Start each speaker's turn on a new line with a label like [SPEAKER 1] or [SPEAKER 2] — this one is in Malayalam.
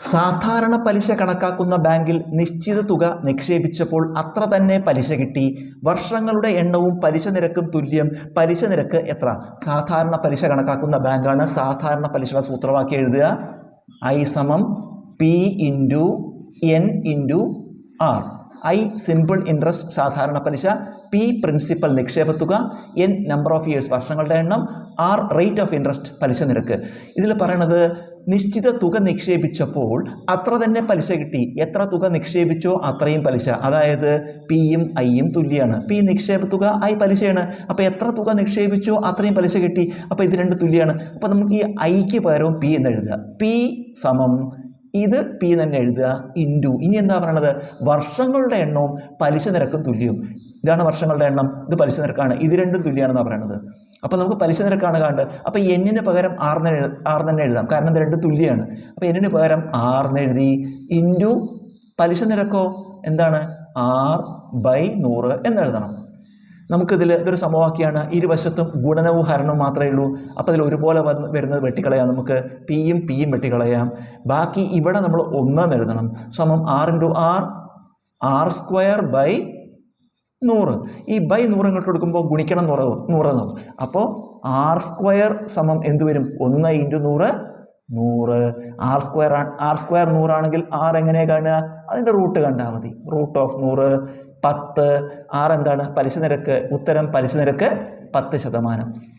[SPEAKER 1] സാധാരണ പലിശ കണക്കാക്കുന്ന ബാങ്കിൽ നിശ്ചിത തുക നിക്ഷേപിച്ചപ്പോൾ അത്ര തന്നെ പലിശ കിട്ടി. വർഷങ്ങളുടെ എണ്ണവും പലിശ നിരക്കും തുല്യം. പലിശ നിരക്ക് എത്ര? സാധാരണ പലിശ കണക്കാക്കുന്ന ബാങ്കാണ് സാധാരണ പലിശയുടെ സൂത്രവാക്യം എഴുതുക. ഐ സമം P into N into R. I simple interest സാധാരണ പലിശ പി പ്രിൻസിപ്പൽ നിക്ഷേപ തുക എൻ നമ്പർ ഓഫ് ഇയേഴ്സ് വർഷങ്ങളുടെ എണ്ണം ആർ റേറ്റ് ഓഫ് ഇൻട്രസ്റ്റ് പലിശ നിരക്ക്. ഇതിൽ പറയണത് നിശ്ചിത തുക നിക്ഷേപിച്ചപ്പോൾ അത്ര തന്നെ പലിശ കിട്ടി. എത്ര തുക നിക്ഷേപിച്ചോ അത്രയും പലിശ. അതായത് പിയും ഐയും തുല്യമാണ് പി നിക്ഷേപ തുക ഐ പലിശയാണ്. അപ്പോൾ എത്ര തുക നിക്ഷേപിച്ചോ അത്രയും പലിശ കിട്ടി. അപ്പോൾ ഇത് രണ്ട് തുല്യമാണ് അപ്പോൾ നമുക്ക് ഈ ഐക്ക് പകരവും പി എന്ന് എഴുതുക. പി സമം ഇത് പി തന്നെ എഴുതുക ഇന്റു ഇനി എന്താ പറയണത്? വർഷങ്ങളുടെ എണ്ണവും പലിശ നിരക്കും തുല്യവും. ഇതാണ് വർഷങ്ങളുടെ എണ്ണം. ഇത് പലിശ നിരക്കാണ്. ഇത് രണ്ടും തുല്യമാണെന്നാണ് പറയണത്. അപ്പോൾ നമുക്ക് പലിശ നിരക്കാണ് കണ്ട് അപ്പോൾ എന്നിന് പകരം ആറിന് ആറ് തന്നെ എഴുതാം. കാരണം ഇത് രണ്ടും തുല്യമാണ്. അപ്പോൾ എന്നിന് പകരം ആറിന് എഴുതി ഇന്റു പലിശ നിരക്കോ? എന്താണ്? ആർ ബൈ നൂറ് എന്നെഴുതണം നമുക്കിതിൽ ഇതൊരു സമവാക്യമാണ്. ഇരുവശത്തും ഗുണനവും ഹരണവും മാത്രമേ ഉള്ളൂ. അപ്പോൾ അതിൽ ഒരുപോലെ വന്ന് വരുന്നത് വെട്ടിക്കളയാം. നമുക്ക് പിയും പിയും വെട്ടിക്കളയാം. ബാക്കി ഇവിടെ നമ്മൾ ഒന്നെന്ന് എഴുതണം. സമം R into R R square by നൂറ്. ഈ ബൈ നൂറ് ഇങ്ങോട്ട് കൊടുക്കുമ്പോൾ ഗുണിക്കണം നൂറ് നൂറ് നൂറ് അപ്പോൾ ആർ സ്ക്വയർ സമം എന്ത് വരും? ഒന്ന് ഇന്റു നൂറ് നൂറ്. ആർ സ്ക്വയർ ആർ സ്ക്വയർ നൂറാണെങ്കിൽ ആർ എങ്ങനെ കാണുക? അതിന്റെ റൂട്ട് കണ്ടാൽ മതി. റൂട്ട് ഓഫ് നൂറ്. പത്ത് ആർ എന്താണ്? പലിശ നിരക്ക് ഉത്തരം പലിശ നിരക്ക് പത്ത് ശതമാനം.